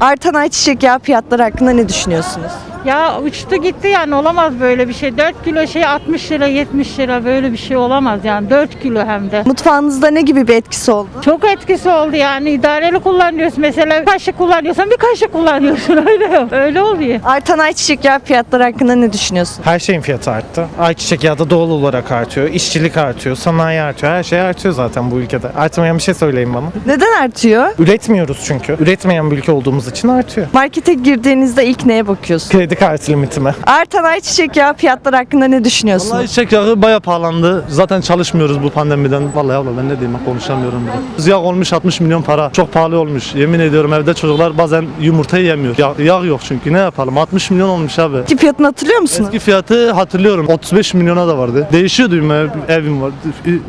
Artan ayçiçek yağı fiyatları hakkında ne düşünüyorsunuz? Ya uçtu gitti yani olamaz böyle bir şey. 4 kilo şey 60 lira 70 lira böyle bir şey olamaz yani 4 kilo hem de. Mutfağınızda ne gibi bir etkisi oldu? Çok etkisi oldu yani idareli kullanıyorsun mesela bir kaşık kullanıyorsan bir kaşık kullanıyorsun öyle öyle oluyor. Artan ayçiçek yağı fiyatları hakkında ne düşünüyorsun? Her şeyin fiyatı arttı. Ayçiçek yağı da doğal olarak artıyor. İşçilik artıyor, sanayi artıyor. Her şey artıyor zaten bu ülkede. Artmayan bir şey söyleyin bana. Neden artıyor? Üretmiyoruz çünkü. Üretmeyen bir ülke olduğumuz için artıyor. Markete girdiğinizde ilk neye bakıyorsun? Kredi kartı limitime. Artan ayçiçek yağı fiyatları hakkında ne düşünüyorsunuz? Vallahi çiçek yağı baya pahalandı. Zaten çalışmıyoruz bu pandemiden. Vallahi abla ben ne diyeyim ben konuşamıyorum bile. Yağ olmuş 60 milyon para. Çok pahalı olmuş. Yemin ediyorum evde çocuklar bazen yumurta yiyemiyor. Yağ, yağ yok çünkü ne yapalım 60 milyon olmuş abi. Eski fiyatını hatırlıyor musunuz? Eski fiyatı hatırlıyorum 35 milyona da vardı. Değişiyordu ev, evim var.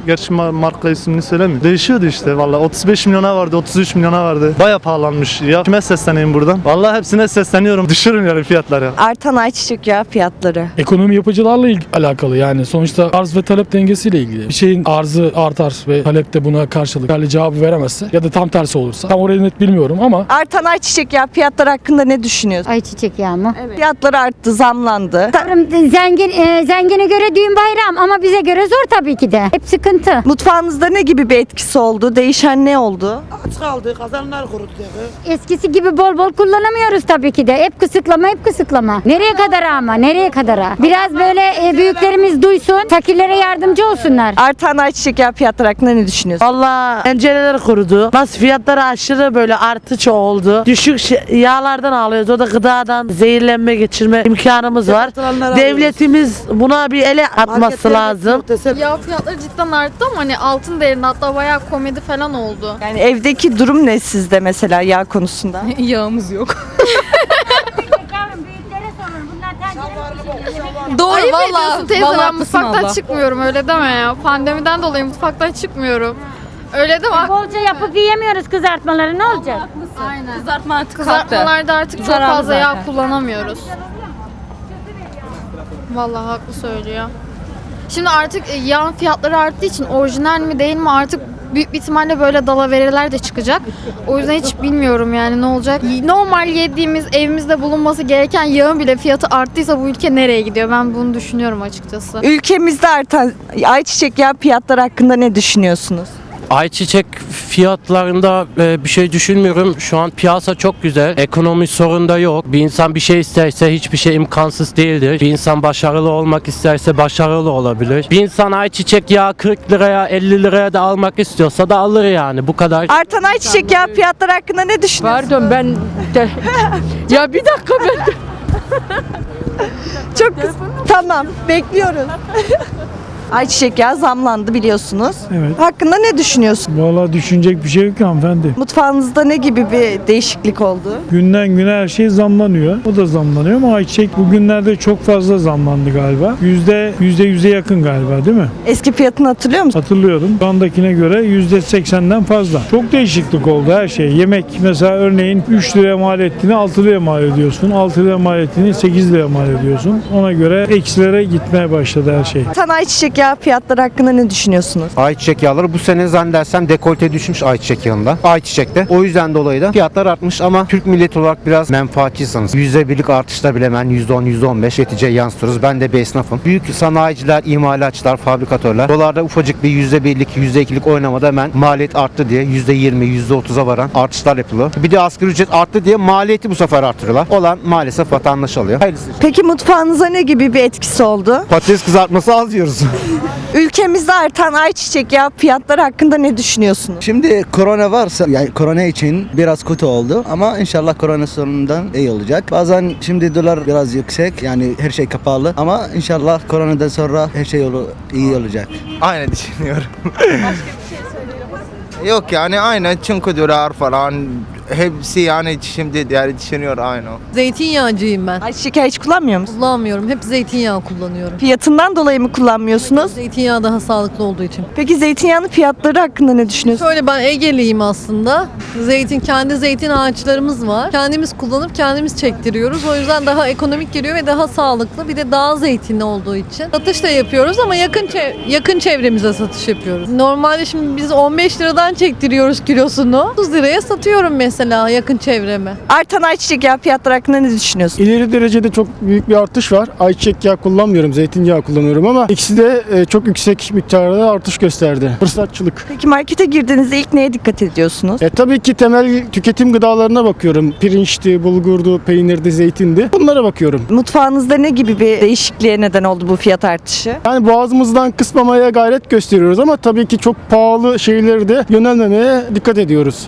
Gerçi mar- marka ismini söylemiyorum. Değişiyordu işte vallahi 35 milyona vardı 33 milyona vardı. Baya pahalanmış. Ya kime sesleneyim buradan? Vallahi hepsine sesleniyorum. Düşürün yani fiyatları. Artan ayçiçek yağı fiyatları. Ekonomi yapıcılarla ilg- alakalı yani sonuçta arz ve talep dengesiyle ilgili. Bir şeyin arzı artar ve talep de buna karşılık yeterli cevabı veremezse ya da tam tersi olursa tam orayı net bilmiyorum ama Artan ayçiçek yağı fiyatları hakkında ne düşünüyorsun? Ayçiçek yağı mı? Fiyatları arttı, zamlandı. Yavrum, Zengin, e, zengine göre düğün bayram ama bize göre zor tabii ki de. Hep sıkıntı. Mutfağınızda ne gibi bir etkisi oldu? Değişen ne oldu? Aç kaldı, kazanlar kurudu. Eskisi gibi bol bol kullanamıyoruz tabii ki de. Hep kısıklama, hep kısıklama. Nereye kadar ama? Nereye kadar? Biraz böyle e, büyüklerimiz duysun, fakirlere yardımcı olsunlar. Artan ayçiçek yağı fiyatları hakkında ne düşünüyorsun? Valla tencereler kurudu. Nasıl fiyatları aşırı böyle artış oldu. Düşük şi- yağlardan alıyoruz. O da gıdadan zehirlenme geçirme imkanımız var. Devletimiz buna bir ele atması lazım. Yağ fiyatları cidden arttı ama hani altın değerinde hatta bayağı komedi falan oldu. Yani evdeki durum ne sizde mesela yağ konusunda? Yağımız yok. Doğru Ayıp valla. ediyorsun teyze ben haklısın mutfaktan abla. çıkmıyorum öyle deme ya. Pandemiden dolayı mutfaktan çıkmıyorum. Öyle deme. Bolca yapıp yiyemiyoruz kızartmaları ne olacak? Aynen. Kızartma artık kalktı. Kızartmalarda artık çok Zararlı fazla yağ zaten. kullanamıyoruz. Vallahi haklı söylüyor. Şimdi artık e, yağın fiyatları arttığı için orijinal mi değil mi artık büyük bir ihtimalle böyle dalaveriler de çıkacak. O yüzden hiç bilmiyorum yani ne olacak. Normal yediğimiz evimizde bulunması gereken yağın bile fiyatı arttıysa bu ülke nereye gidiyor? Ben bunu düşünüyorum açıkçası. Ülkemizde artan ayçiçek yağı fiyatları hakkında ne düşünüyorsunuz? Ayçiçek fiyatlarında e, bir şey düşünmüyorum. Şu an piyasa çok güzel. Ekonomi sorunda yok. Bir insan bir şey isterse hiçbir şey imkansız değildir. Bir insan başarılı olmak isterse başarılı olabilir. Bir insan ayçiçek yağı 40 liraya 50 liraya da almak istiyorsa da alır yani. Bu kadar. Artan ayçiçek yağı fiyatları hakkında ne düşünüyorsunuz? Pardon ben de... ya bir dakika ben Çok Tamam, bekliyoruz. Ayçiçek yağı zamlandı biliyorsunuz. Evet. Hakkında ne düşünüyorsun? valla düşünecek bir şey yok ki hanımefendi. Mutfağınızda ne gibi bir değişiklik oldu? Günden güne her şey zamlanıyor. O da zamlanıyor ama ayçiçek bugünlerde çok fazla zamlandı galiba. Yüzde yüzde yüze yakın galiba değil mi? Eski fiyatını hatırlıyor musun? Hatırlıyorum. Şu andakine göre yüzde seksenden fazla. Çok değişiklik oldu her şey. Yemek mesela örneğin 3 liraya mal ettiğini 6 liraya mal ediyorsun. 6 liraya mal ettiğini 8 liraya mal ediyorsun. Ona göre eksilere gitmeye başladı her şey. Artan ayçiçek yağı fiyatları hakkında ne düşünüyorsunuz? Ayçiçek yağları bu sene zannedersem dekolte düşmüş ayçiçek yağında. Ayçiçekte. O yüzden dolayı da fiyatlar artmış ama Türk milleti olarak biraz menfaatçiyseniz %1'lik artışta bile hemen %10, %15 netice yansıtırız. Ben de bir esnafım. Büyük sanayiciler, imalatçılar, fabrikatörler dolarda ufacık bir %1'lik, %2'lik oynamada hemen maliyet arttı diye %20, %30'a varan artışlar yapılıyor. Bir de asgari ücret arttı diye maliyeti bu sefer artırıyorlar. Olan maalesef vatandaş alıyor. Hayırlısı. Peki mutfağınıza ne gibi bir etkisi oldu? Patates kızartması az yiyoruz. Ülkemizde artan ayçiçek yağı fiyatları hakkında ne düşünüyorsunuz? Şimdi korona varsa, yani korona için biraz kötü oldu ama inşallah korona sonundan iyi olacak. Bazen şimdi dolar biraz yüksek yani her şey kapalı ama inşallah koronadan sonra her şey yolu iyi olacak. Aynı düşünüyorum. Yok yani aynı çünkü dolar falan hepsi yani şimdi yani düşünüyor aynı. Zeytinyağcıyım ben. Ayçiçek yağı hiç kullanmıyor musunuz? Kullanmıyorum. Hep zeytinyağı kullanıyorum. Fiyatından dolayı mı kullanmıyorsunuz? Zeytinyağı daha sağlıklı olduğu için. Peki zeytinyağının fiyatları hakkında ne düşünüyorsunuz? Şöyle ben Ege'liyim aslında. Zeytin, kendi zeytin ağaçlarımız var. Kendimiz kullanıp kendimiz çektiriyoruz. O yüzden daha ekonomik geliyor ve daha sağlıklı. Bir de dağ zeytini olduğu için. Satış da yapıyoruz ama yakın çev- yakın çevremize satış yapıyoruz. Normalde şimdi biz 15 liradan çektiriyoruz kilosunu. 30 liraya satıyorum mesela. Mesela yakın çevreme. Artan ayçiçek yağı fiyatları hakkında ne düşünüyorsun? İleri derecede çok büyük bir artış var. Ayçiçek yağı kullanmıyorum, zeytinyağı kullanıyorum ama ikisi de e, çok yüksek miktarda artış gösterdi. Fırsatçılık. Peki markete girdiğinizde ilk neye dikkat ediyorsunuz? E, tabii ki temel tüketim gıdalarına bakıyorum. Pirinçti, bulgurdu, peynirdi, zeytindi. Bunlara bakıyorum. Mutfağınızda ne gibi bir değişikliğe neden oldu bu fiyat artışı? Yani boğazımızdan kısmamaya gayret gösteriyoruz ama tabii ki çok pahalı şeyleri de yönelmemeye dikkat ediyoruz.